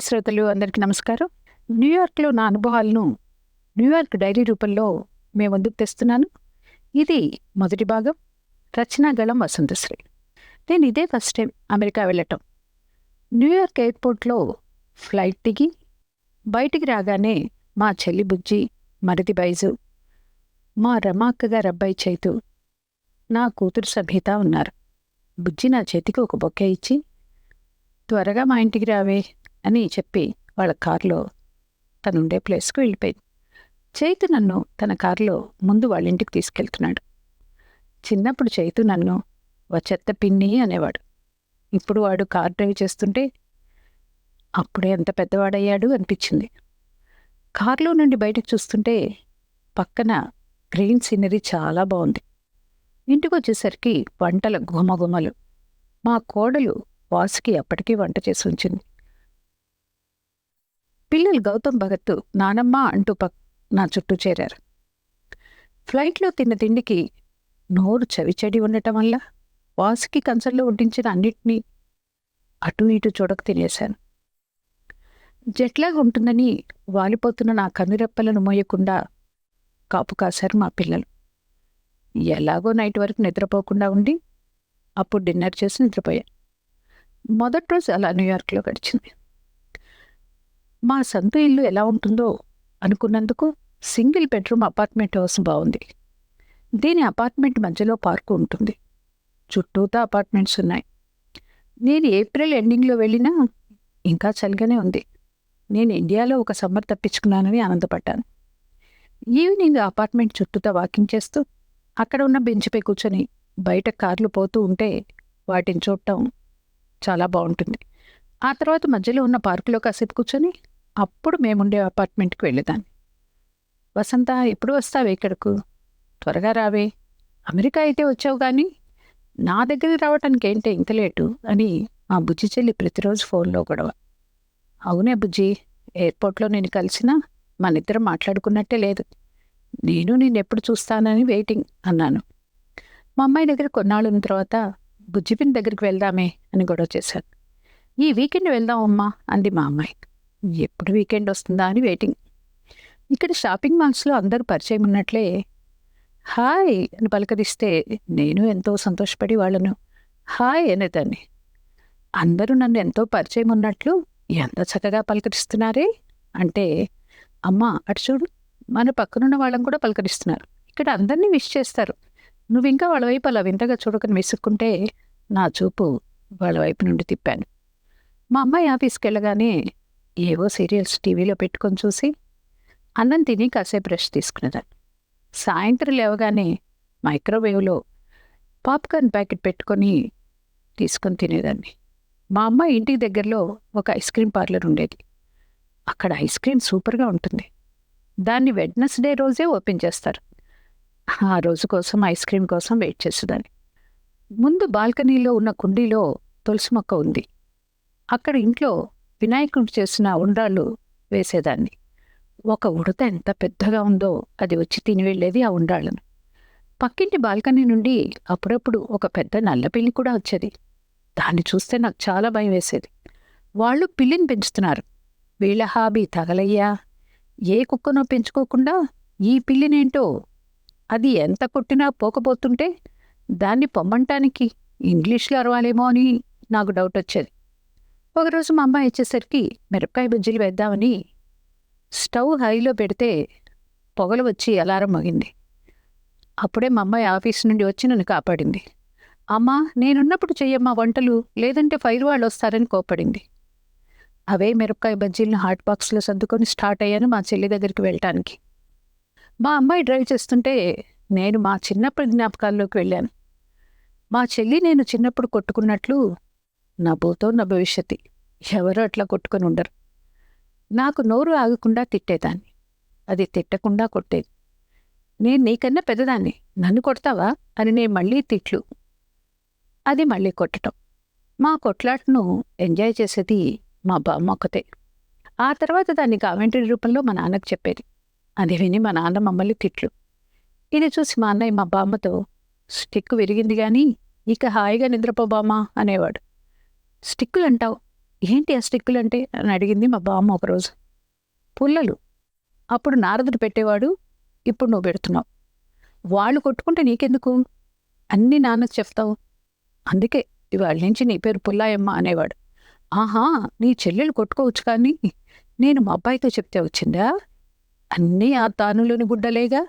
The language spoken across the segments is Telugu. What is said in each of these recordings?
హాయ్ శ్రోతలు అందరికీ నమస్కారం. న్యూయార్క్లో నా అనుభవాలను న్యూయార్క్ డైరీ రూపంలో మేము ముందుకు తెస్తున్నాను. ఇది మొదటి భాగం. రచనాగళం వసంతశ్రీ నేను ఇదే ఫస్ట్ టైం అమెరికా వెళ్ళటం. న్యూయార్క్ ఎయిర్పోర్ట్లో ఫ్లైట్ దిగి బయటికి రాగానే మా చెల్లి బుజ్జి మరిది బైజు మా రమాక్క గారు అబ్బాయి చైతు నా కూతురు సభ్యత ఉన్నారు. బుజ్జి నా చేతికి ఒక బొక్కే ఇచ్చి త్వరగా మా ఇంటికి రావే అని చెప్పి వాళ్ళ కారులో తనుండే ప్లేస్కి వెళ్ళిపోయింది. చైతు నన్ను తన కారులో ముందు వాళ్ళ ఇంటికి తీసుకెళ్తున్నాడు. చిన్నప్పుడు చైతు నన్ను వచ్చెత్త పిన్ని అనేవాడు. ఇప్పుడు వాడు కార్ డ్రైవ్ చేస్తుంటే అప్పుడే ఎంత పెద్దవాడయ్యాడు అనిపించింది. కారులో నుండి బయటకు చూస్తుంటే పక్కన గ్రీన్ సీనరీ చాలా బాగుంది. ఇంటికి వచ్చేసరికి వంటల గుమగుమలు మా కోడలు వాసుకి అప్పటికీ వంట చేసి ఉంచింది. పిల్లలు గౌతమ్ భగత్ నానమ్మ అంటూ పక్ నా చుట్టూ చేరారు. ఫ్లైట్లో తిన్న తిండికి నోరు చవిచడి ఉండటం వల్ల వాసుకి కంచంలో వడ్డించిన అన్నిటినీ అటు ఇటు చూడక తినేశాను. జట్లాగా ఉంటుందని వాలిపోతున్న నా కనురెప్పలను మోయకుండా కాపు కాశారు మా పిల్లలు. ఎలాగో నైట్ వరకు నిద్రపోకుండా ఉండి అప్పుడు డిన్నర్ చేసి నిద్రపోయాను మొదటి రోజు అలా న్యూయార్క్లో గడిచింది. మా సొంత ఇల్లు ఎలా ఉంటుందో అనుకున్నందుకు సింగిల్ బెడ్రూమ్ అపార్ట్మెంట్ హౌస్ బాగుంది. దీని అపార్ట్మెంట్ మధ్యలో పార్కు ఉంటుంది. చుట్టూతా అపార్ట్మెంట్స్ ఉన్నాయి. నేను ఏప్రిల్ ఎండింగ్లో వెళ్ళినా ఇంకా చలిగానే ఉంది. నేను ఇండియాలో ఒక సమ్మర్ తప్పించుకున్నానని ఆనందపడ్డాను. ఈవినింగ్ అపార్ట్మెంట్ చుట్టూతా వాకింగ్ చేస్తూ అక్కడ ఉన్న బెంచ్పై కూర్చొని బయట కార్లు పోతూ ఉంటే వాటిని చూడటం చాలా బాగుంటుంది. ఆ తర్వాత మధ్యలో ఉన్న పార్కులో కాసేపు కూర్చొని అప్పుడు మేముండే అపార్ట్మెంట్కి వెళ్ళేదాన్ని. వసంత ఎప్పుడు వస్తావే ఇక్కడకు? త్వరగా రావే. అమెరికా అయితే వచ్చావు కానీ నా దగ్గరికి రావటానికి ఏంటే ఇంత లేటు? అని మా బుజ్జి చెల్లి ప్రతిరోజు ఫోన్లో గొడవ. అవునే బుజ్జి ఎయిర్పోర్ట్లో నేను కలిసినా మనిద్దరం మాట్లాడుకున్నట్టే లేదు. నేను నేను ఎప్పుడు చూస్తానని వెయిటింగ్ అన్నాను. మా అమ్మాయి దగ్గర కొన్నాళ్ళున్న తర్వాత బుజ్జిపిన్ దగ్గరికి వెళ్దామే అని గొడవ చేశాను ఈ వీకెండ్ వెళ్దాం అమ్మా అంది మా అమ్మాయి. ఎప్పుడు వీకెండ్ వస్తుందా అని వెయిటింగ్. ఇక్కడ షాపింగ్ మాల్స్లో అందరూ పరిచయం ఉన్నట్లే హాయ్ అని పలకరిస్తే నేను ఎంతో సంతోషపడి వాళ్ళను. హాయ్ అనేదాన్ని. అందరూ నన్ను ఎంతో పరిచయం ఉన్నట్లు ఎంత చక్కగా పలకరిస్తున్నారే అంటే అమ్మా అటు చూడు మన పక్కనున్న వాళ్ళని కూడా పలకరిస్తున్నారు. ఇక్కడ అందరినీ విష్ చేస్తారు. నువ్వు ఇంకా వాళ్ళ వైపు అలా వింతగా చూడకని విసుక్కుంటే నా చూపు వాళ్ళ వైపు నుండి తిప్పాను. మా అమ్మాయి ఆఫీస్కి వెళ్ళగానే ఏవో సీరియల్స్ టీవీలో పెట్టుకొని చూసి అన్నం తిని కాసేపు రెస్ట్ తీసుకునేదాన్ని. సాయంత్రం లేవగానే మైక్రోవేవ్లో పాప్కార్న్ ప్యాకెట్ పెట్టుకొని తీసుకొని తినేదాన్ని. మా అమ్మ ఇంటికి దగ్గరలో ఒక ఐస్ క్రీమ్ పార్లర్ ఉండేది. అక్కడ ఐస్ క్రీమ్ సూపర్గా ఉంటుంది. దాన్ని వెడ్నెస్డే రోజే ఓపెన్ చేస్తారు. ఆ రోజు కోసం ఐస్ క్రీమ్ కోసం వెయిట్ చేసేదాన్ని. ముందు బాల్కనీలో ఉన్న కుండీలో తులసి మొక్క ఉంది. అక్కడ ఇంట్లో వినాయకుడు చేసిన ఉండ్రాళ్ళు వేసేదాన్ని. ఒక ఉడత ఎంత పెద్దగా ఉందో అది వచ్చి తిని వెళ్ళేది ఆ ఉండ్రాళ్ళను. పక్కింటి బాల్కనీ నుండి అప్పుడప్పుడు ఒక పెద్ద నల్ల పిల్లి కూడా వచ్చేది. దాన్ని చూస్తే నాకు చాలా భయం వేసేది. వాళ్ళు పిల్లిని పెంచుతున్నారు. వీళ్ళ హాబీ తగలయ్యా. ఏ కుక్కనో పెంచుకోకుండా ఈ పిల్లినేంటో? అది ఎంత కొట్టినా పోకపోతుంటే దాన్ని పొమ్మంటానికి ఇంగ్లీష్లో అరవాలేమో అని నాకు డౌట్ వచ్చేది. ఒకరోజు మా అమ్మాయి వచ్చేసరికి మిరపకాయ బజ్జీలు వేద్దామని స్టవ్ హైలో పెడితే పొగలు వచ్చి అలారం మోగింది. అప్పుడే మా అమ్మాయి ఆఫీస్ నుండి వచ్చి నన్ను కాపాడింది. అమ్మా నేనున్నప్పుడు చెయ్యమ్మా వంటలు లేదంటే ఫైర్ వాళ్ళు వస్తారని కోపడింది అవే మిరపకాయ బజ్జీలను హాట్ బాక్స్లో సర్దుకొని స్టార్ట్ అయ్యాను మా చెల్లి దగ్గరికి వెళ్ళటానికి. మా అమ్మాయి డ్రైవ్ చేస్తుంటే నేను మా చిన్నప్పటి జ్ఞాపకాల్లోకి వెళ్ళాను. మా చెల్లి నేను చిన్నప్పుడు కొట్టుకున్నట్లు నా భూతో నా ఎవరో అట్లా కొట్టుకొని ఉండరు. నాకు నోరు ఆగకుండా తిట్టేదాన్ని. అది తిట్టకుండా కొట్టేది. నేను నీకన్నా పెద్దదాన్ని. నన్ను కొడతావా? అని నేను మళ్ళీ తిట్లు. అది మళ్ళీ కొట్టటం. మా కొట్లాటను ఎంజాయ్ చేసేది మా బామ్మ ఒక్కతే. ఆ తర్వాత దాన్ని కామెంటరీ రూపంలో మా నాన్నకు చెప్పేది. అది విని మా నాన్న మమ్మల్ని తిట్లు. ఇది చూసి మా అన్నయ్య మా బామ్మతో స్టిక్ విరిగింది కానీ ఇక హాయిగా నిద్రపోబామా అనేవాడు. స్టిక్కులు అంటావు ఏంటి ఆ స్టిక్కులంటే? అని అడిగింది మా బామ్మ ఒకరోజు. పుల్లలు. అప్పుడు నారదుడు పెట్టేవాడు ఇప్పుడు నువ్వు పెడుతున్నావు. వాళ్ళు కొట్టుకుంటే నీకెందుకు? అన్నీ నాన్నకు చెప్తావు. అందుకే ఇవాళ నుంచి నీ పేరు పుల్లాయమ్మ అనేవాడు. ఆహా నీ చెల్లెలు కొట్టుకోవచ్చు కానీ నేను మా అబ్బాయితో చెప్తే వచ్చిందా? అన్నీ ఆ తానులోని గుడ్డలేగా?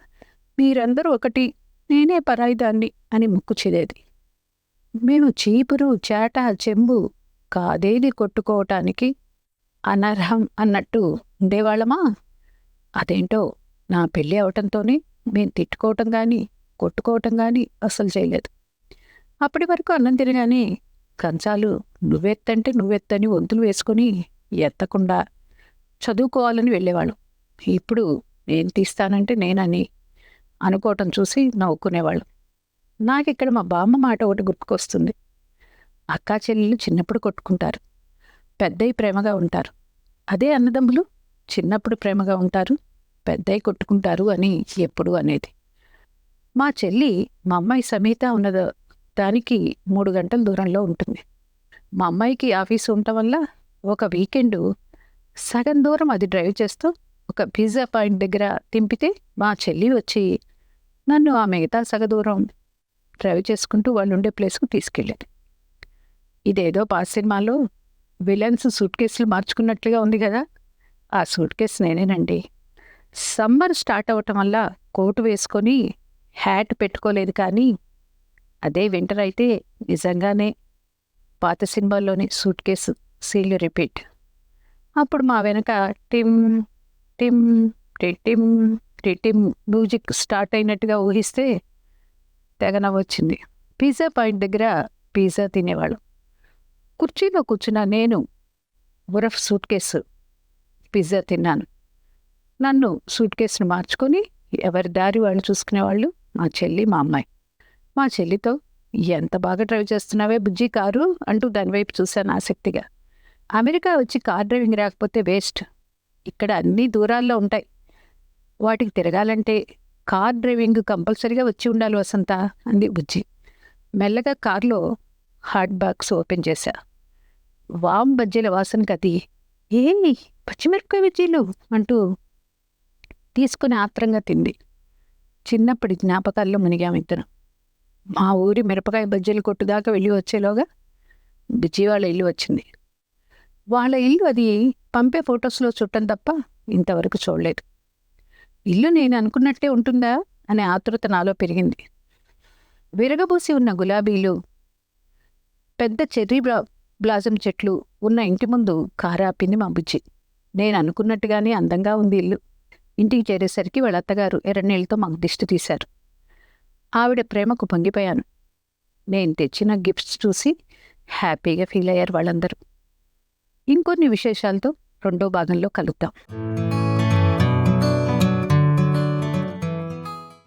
మీరందరూ ఒకటి నేనే పరాయిదాన్ని అని ముక్కు చెదేది. మేము చీపురు చేట చెంబు కాదేది కొట్టుకోవటానికి అనర్హం అన్నట్టు ఉండేవాళ్ళమా? అదేంటో నా పెళ్ళి అవటంతోనే మేము తిట్టుకోవటం కానీ కొట్టుకోవటం కానీ అస్సలు చేయలేదు. అప్పటి వరకు అన్నం తినగానే కంచాలు నువ్వెత్తంటే నువ్వెత్తని వంతులు వేసుకొని ఎత్తకుండా చదువుకోవాలని వెళ్ళేవాళ్ళం. ఇప్పుడు నేను తీస్తానంటే నేనని అనుకోవటం చూసి నవ్వుకునేవాళ్ళం. నాకిక్కడ మా బామ్మ మాట ఒకటి గుర్తుకొస్తుంది. అక్కా చెల్లెలు చిన్నప్పుడు కొట్టుకుంటారు. పెద్దయి ప్రేమగా ఉంటారు. అదే అన్నదమ్ములు చిన్నప్పుడు ప్రేమగా ఉంటారు పెద్దయి కొట్టుకుంటారు అని ఎప్పుడు అనేది. మా చెల్లి మా అమ్మాయి సమేత ఉన్నదో దానికి మూడు గంటల దూరంలో ఉంటుంది. మా అమ్మాయికి ఆఫీసు ఉండటం వల్ల ఒక వీకెండ్ సగం దూరం అది డ్రైవ్ చేస్తూ ఒక పిజ్జా పాయింట్ దగ్గర దింపితే మా చెల్లి వచ్చి నన్ను ఆ మిగతా సగ దూరం డ్రైవ్ చేసుకుంటూ వాళ్ళు ఉండే ప్లేస్కు తీసుకెళ్ళేది. ఇదేదో పాస్ సినిమాలో విలన్స్ సూట్ కేసులు మార్చుకున్నట్లుగా ఉంది కదా. ఆ సూట్ కేసు నేనేనండి. సమ్మర్ స్టార్ట్ అవ్వటం వల్ల కోటు వేసుకొని హ్యాట్ పెట్టుకోలేదు కానీ అదే వింటర్ అయితే నిజంగానే పాత సినిమాల్లోని సూట్ కేసు సీల్ రిపీట్. అప్పుడు మా వెనక టిమ్ టిమ్ టిమ్ టిమ్ మ్యూజిక్ స్టార్ట్ అయినట్టుగా ఊహిస్తే తెగ నవ్వొచ్చింది. పిజ్జా పాయింట్ దగ్గర పిజ్జా తినేవాళ్ళం. కుర్చీలో కూర్చున్న నేను ఉరఫ్ సూట్ కేసు పిజ్జా తిన్నాను. నన్ను సూట్ కేసును మార్చుకొని ఎవరి దారి వాళ్ళు చూసుకునేవాళ్ళు మా చెల్లి మా అమ్మాయి. మా చెల్లితో ఎంత బాగా డ్రైవ్ చేస్తున్నావే బుజ్జి కారు? అంటూ దానివైపు చూశాను ఆసక్తిగా. అమెరికా వచ్చి కార్ డ్రైవింగ్ రాకపోతే వేస్ట్. ఇక్కడ అన్ని దూరాల్లో ఉంటాయి. వాటికి తిరగాలంటే కార్ డ్రైవింగ్ కంపల్సరీగా వచ్చి ఉండాలి వసంత అంది బుజ్జి. మెల్లగా కారులో హార్డ్ బాక్స్ ఓపెన్ చేశా. వామ్ బజ్జీల వాసన కది. ఏ పచ్చిమిరపకాయ బజ్జీలు అంటూ తీసుకుని ఆత్రంగా తింది. చిన్నప్పటి జ్ఞాపకాల్లో మునిగామిద్దరం మా ఊరి మిరపకాయ బజ్జీలు కొట్టుదాకా వెళ్ళి వచ్చేలోగా బుజ్జి వాళ్ళ ఇల్లు వచ్చింది. వాళ్ళ ఇల్లు అది పంపే ఫొటోస్లో చుట్టం తప్ప ఇంతవరకు చూడలేదు. ఇల్లు నేను అనుకున్నట్టే ఉంటుందా అనే ఆతృత నాలో పెరిగింది. విరగబూసి ఉన్న గులాబీలు పెద్ద చెర్రీ బ్లాజం చెట్లు ఉన్న ఇంటి ముందు కారాపింది మా బుజ్జి నేను అనుకున్నట్టుగానే అందంగా ఉంది ఇల్లు. ఇంటికి చేరేసరికి వాళ్ళ అత్తగారు ఎర్రనీళ్ళతో మాకు దిష్టి తీశారు. ఆవిడ ప్రేమకు పొంగిపోయాను. నేను తెచ్చిన గిఫ్ట్స్ చూసి హ్యాపీగా ఫీల్ అయ్యారు వాళ్ళందరూ. ఇంకొన్ని విశేషాలతో రెండో భాగంలో కలుద్దాం.